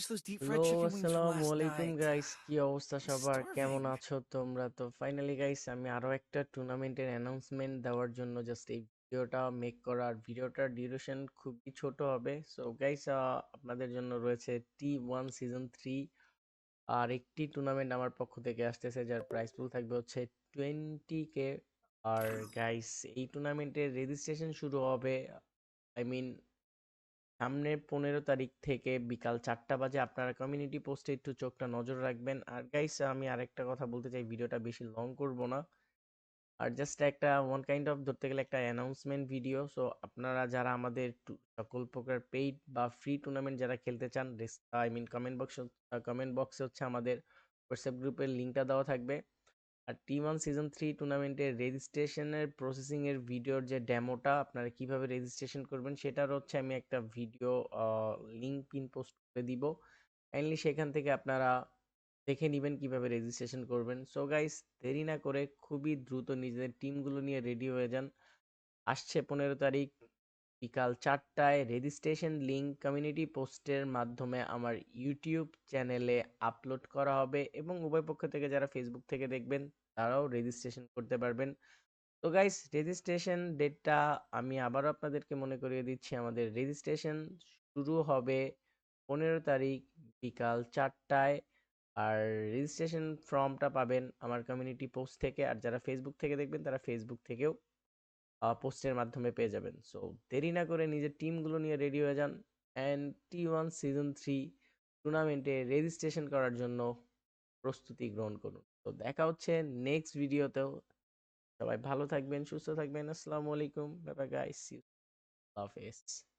আসসালামু আলাইকুম গাইস কি অবস্থা সবার? কেমন আছো তোমরা? তো ফাইনালি গাইস আমি আরও একটা টুর্নামেন্টের অ্যানাউন্সমেন্ট দেওয়ার জন্য জাস্ট এই ভিডিওটা মেক করা আর ভিডিওটার ডিউরেশন খুবই ছোট হবে। সো গাইস আপনাদের জন্য রয়েছে টি ওয়ান সিজন থ্রি আর একটি টুর্নামেন্ট আমার পক্ষ থেকে আসতেছে যার প্রাইস পুল থাকবে হচ্ছে টোয়েন্টি কে আর গাইস এই টুর্নামেন্টের রেজিস্ট্রেশন শুরু হবে আই মিন সামনের পনেরো তারিখ থেকে বিকাল চারটা বাজে আপনারা কমিউনিটি পোস্টে একটু চোখটা নজর রাখবেন। আর গাইস আমি আরেকটা কথা বলতে চাই, ভিডিওটা বেশি লং করব না। আর জাস্ট একটা ওয়ান কাইন্ড অফ ধরতে গেলে একটা অ্যানাউন্সমেন্ট ভিডিও সো আপনারা যারা আমাদের সকল প্রকার পেইড বা ফ্রি টুর্নামেন্ট যারা খেলতে চান I mean comment box comment বক্সে হচ্ছে আমাদের হোয়াটসঅ্যাপ গ্রুপের লিঙ্কটা দেওয়া থাকবে। আর টি ওয়ান সিজন থ্রি টুর্নামেন্টের রেজিস্ট্রেশনের প্রসেসিংয়ের ভিডিওর যে ডেমোটা আপনারা কীভাবে রেজিস্ট্রেশন করবেন, সেটার হচ্ছে আমি একটা ভিডিও লিঙ্ক পিন পোস্ট করে দিব। কাইন্ডলি সেখান থেকে আপনারা দেখে নেবেন কীভাবে রেজিস্ট্রেশন করবেন। সো গাইস দেরি না করে খুবই দ্রুত নিজেদের টিমগুলো নিয়ে রেডি হয়ে যান। আসছে পনেরো তারিখ বিকাল চারটায় রেজিস্ট্রেশন লিঙ্ক কমিউনিটি পোস্টের মাধ্যমে আমার ইউটিউব চ্যানেলে আপলোড করা হবে এবং উভয় পক্ষ থেকে যারা ফেসবুক থেকে দেখবেন, তারাও রেজিস্ট্রেশন করতে পারবেন। তো গাইস রেজিস্ট্রেশন ডেটটা আমি আবারও আপনাদেরকে মনে করিয়ে দিচ্ছি। আমাদের রেজিস্ট্রেশন শুরু হবে পনেরো তারিখ বিকাল চারটায়। আর রেজিস্ট্রেশন ফর্মটা পাবেন আমার কমিউনিটি পোস্ট থেকে। আর যারা ফেসবুক থেকে দেখবেন, তারা ফেসবুক থেকেও পোস্টের মাধ্যমে পেয়ে যাবেন। সো দেরি না করে নিজের টিমগুলো নিয়ে রেডি হয়ে যান। And T one season three টুর্নামেন্টে রেজিস্ট্রেশন করার জন্য প্রস্তুতি গ্রহণ করুন। তো দেখা হচ্ছে নেক্সট ভিডিওতেও। সবাই ভালো থাকবেন, সুস্থ থাকবেন। আসসালামু আলাইকুম। ব্যাপার গাইস হাফেজ।